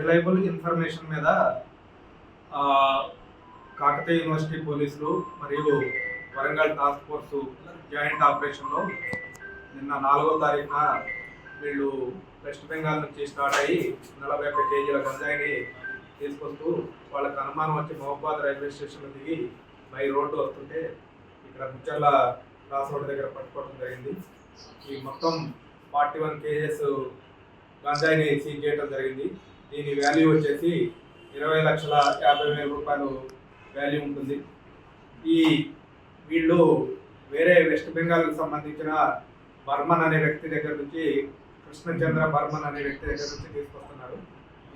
Reliable information మీద Kakatiya university పోలీసులు మరియు వరంగల్ టాస్క్ ఫోర్స్ జాయింట్ ఆపరేషన్లో నిన్న నాలుగో తారీఖున వీళ్ళు వెస్ట్ బెంగాల్ నుంచి స్టార్ట్ అయ్యి నలభై ఒక్క కేజీల గంజాయిని తీసుకొస్తూ వాళ్ళకి అనుమానం వచ్చి మహబాద్ రైల్వే స్టేషన్లో దిగి బై రోడ్డు వస్తుంటే ఇక్కడ ముచ్చర్ల క్రాస్ రోడ్ దగ్గర పట్టుకోవడం జరిగింది. ఈ మొత్తం ఫార్టీ వన్ కేజెస్ గంజాయిని సీజ్ చేయడం జరిగింది. దీని వాల్యూ వచ్చేసి ఇరవై లక్షల యాభై వేల రూపాయలు వాల్యూ ఉంటుంది. ఈ వీళ్ళు వేరే వెస్ట్ బెంగాల్కి సంబంధించిన బర్మన్ అనే వ్యక్తి దగ్గర నుంచి కృష్ణచంద్ర బర్మన్ అనే వ్యక్తి దగ్గర నుంచి తీసుకొస్తున్నారు.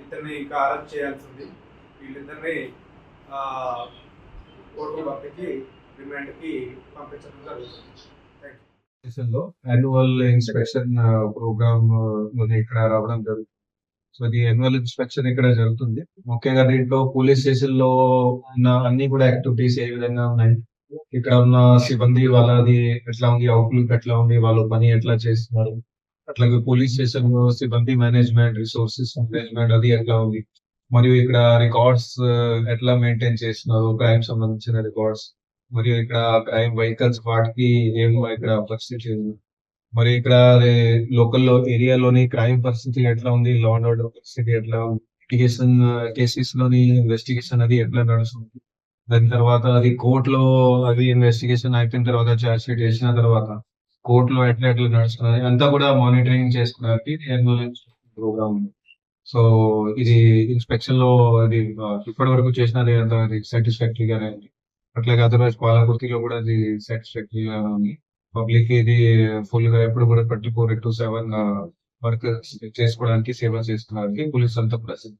ఇతన్ని ఇంకా అరెస్ట్ చేయాల్సి ఉంది. వీళ్ళిద్దరిని కోర్టు పంపించి రిమాండ్కి పంపించడం జరుగుతుంది. Thank you annual inspection program ఇక్కడ రావడం జరుగుతుంది. సో ఇది యాన్యువల్ ఇన్స్పెక్షన్ ఇక్కడ జరుగుతుంది. ముఖ్యంగా దీంట్లో పోలీస్ స్టేషన్లో ఉన్న అన్ని కూడా యాక్టివిటీస్ ఏ విధంగా ఉన్నాయి? ఇక్కడ ఉన్న సిబ్బంది వాళ్ళది ఎట్లా ఉంది? అవుట్లుక్ ఎట్లా ఉంది? వాళ్ళు పని ఎట్లా చేస్తున్నారు? అట్లాగే పోలీస్ స్టేషన్లో సిబ్బంది మేనేజ్మెంట్ రిసోర్సెస్ మేనేజ్మెంట్ అది ఎట్లా ఉంది? మరియు ఇక్కడ రికార్డ్స్ ఎట్లా మెయింటైన్ చేస్తున్నారు? క్రైమ్ సంబంధించిన రికార్డ్స్ మరియు ఇక్కడ క్రైమ్ వెహికల్స్ వాటికి ఏం ఇక్కడ పరిస్థితి మరి ఇక్కడ లోకల్ ఏరియాలోని క్రైమ్ పరిస్థితి ఎట్లా ఉంది? లా అండ్ ఆర్డర్ పరిస్థితి ఎట్లా ఇన్వెస్టిగేషన్ కేసెస్ uh, లోని ఇన్వెస్టిగేషన్ అది ఎట్లా నడుస్తుంది? దాని తర్వాత అది కోర్ట్లో అది ఇన్వెస్టిగేషన్ అయిపోయిన తర్వాత చార్జ్ షీట్ చేసిన తర్వాత కోర్ట్లో ఎట్లా ఎట్లా నడుస్తున్నది అంతా కూడా మానిటరింగ్ చేసుకోవడానికి ప్రోగ్రామ్ ఉంది. సో ఇది ఇన్స్పెక్షన్లో అది ఇప్పటి వరకు చేసినది అంత సాటిస్ఫాక్టరీగానే ఉంది. అట్లాగే అదర్వైజ్ పాలకుర్తిలో కూడా అది సాటిస్ఫాక్టరీగా ఉంది. పబ్లిక్ ఇది ఫుల్గా ఎప్పుడు కూడా twenty four to seven work చేసుకోవడానికి సేవ చేసుకోవడానికి పోలీస్ అంతా ప్రసిద్ధి